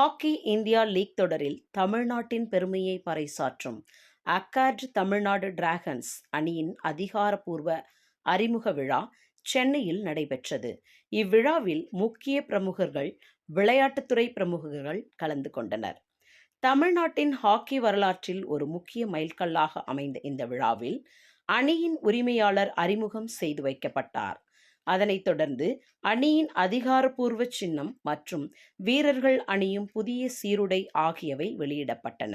Hockey India league தொடரில் தமிழ்நாட்டின் பெருமையை பறைசாற்றும் அக்கார்ட் தமிழ்நாடு டிராகன்ஸ் அணியின் அதிகாரப்பூர்வ அறிமுக விழா சென்னையில் நடைபெற்றது. இவ்விழாவில் முக்கிய பிரமுகர்கள் விளையாட்டுத்துறை பிரமுகர்கள் கலந்து கொண்டனர். தமிழ்நாட்டின் ஹாக்கி வரலாற்றில் ஒரு முக்கிய மைல்கல்லாக அமைந்த இந்த விழாவில் அணியின் உரிமையாளர் அறிமுகம் செய்து வைக்கப்பட்டார். அதனைத் தொடர்ந்து அணியின் அதிகாரப்பூர்வ சின்னம் மற்றும் வீரர்கள் அணியும் புதிய சீருடை ஆகியவை வெளியிடப்பட்டன.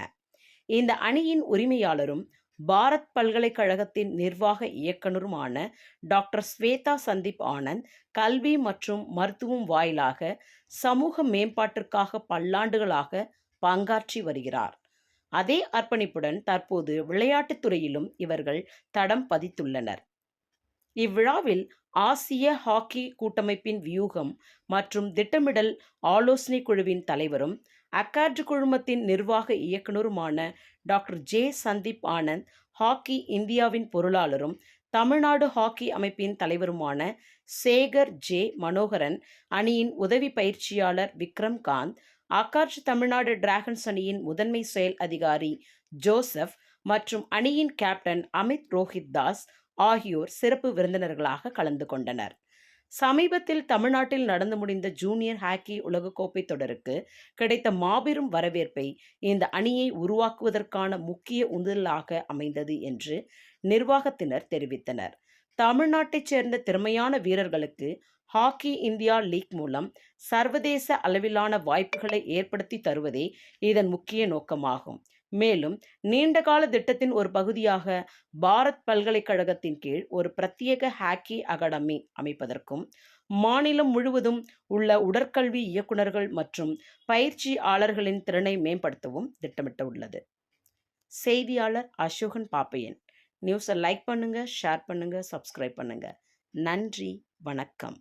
இந்த அணியின் உரிமையாளரும் பாரத் பல்கலைக்கழகத்தின் நிர்வாக இயக்குனருமான டாக்டர் ஸ்வேதா சந்தீப் ஆனந்த் கல்வி மற்றும் மருத்துவம் வாயிலாக சமூக மேம்பாட்டிற்காக பல்லாண்டுகளாக பங்காற்றி வருகிறார். அதே அர்ப்பணிப்புடன் தற்போது விளையாட்டுத் துறையிலும் இவர்கள் தடம் பதித்துள்ளனர். இவ்விழாவில் ஆசிய ஹாக்கி கூட்டமைப்பின் வியூகம் மற்றும் திட்டமிடல் ஆலோசனை குழுவின் தலைவரும் அக்கார்டு குழுமத்தின் நிர்வாக இயக்குனருமான doctor J. Sandeep Anand hockey இந்தியாவின் பொருளாளரும் தமிழ்நாடு ஹாக்கி அமைப்பின் தலைவருமான சேகர் ஜே. மனோகரன் அணியின் உதவி பயிற்சியாளர் விக்ரம் காந்த் ஆகாஷ் தமிழ்நாடு டிராகன்ஸ் அணியின் முதன்மை செயல் அதிகாரி ஜோசப் மற்றும் அணியின் கேப்டன் அமித் ரோஹித் தாஸ் ஆகியோர் சிறப்பு விருந்தினர்களாக கலந்து கொண்டனர். சமீபத்தில் தமிழ்நாட்டில் நடந்து முடிந்த ஜூனியர் ஹாக்கி உலகக்கோப்பை தொடருக்கு கிடைத்த மாபெரும் வரவேற்பை இந்த அணியை உருவாக்குவதற்கான முக்கிய உந்துதலாக அமைந்தது என்று நிர்வாகத்தினர் தெரிவித்தனர். தமிழ்நாட்டைச் சேர்ந்த திறமையான வீரர்களுக்கு ஹாக்கி இந்தியா லீக் மூலம் சர்வதேச அளவிலான வாய்ப்புகளை ஏற்படுத்தி தருவதே இதன் முக்கிய நோக்கமாகும். மேலும் நீண்டகால திட்டத்தின் ஒரு பகுதியாக பாரத் பல்கலைக்கழகத்தின் கீழ் ஒரு பிரத்யேக ஹாக்கி அகாடமி அமைப்பதற்கும் மாநிலம் முழுவதும் உள்ள உடற்கல்வி இயக்குநர்கள் மற்றும் பயிற்சியாளர்களின் திறனை மேம்படுத்தவும் திட்டமிட்டுள்ளது. செய்தியாளர் அசோகன் பாப்பையன். நியூஸை லைக் பண்ணுங்கள் ஷேர் பண்ணுங்கள் சப்ஸ்கிரைப் பண்ணுங்கள் நன்றி வணக்கம்.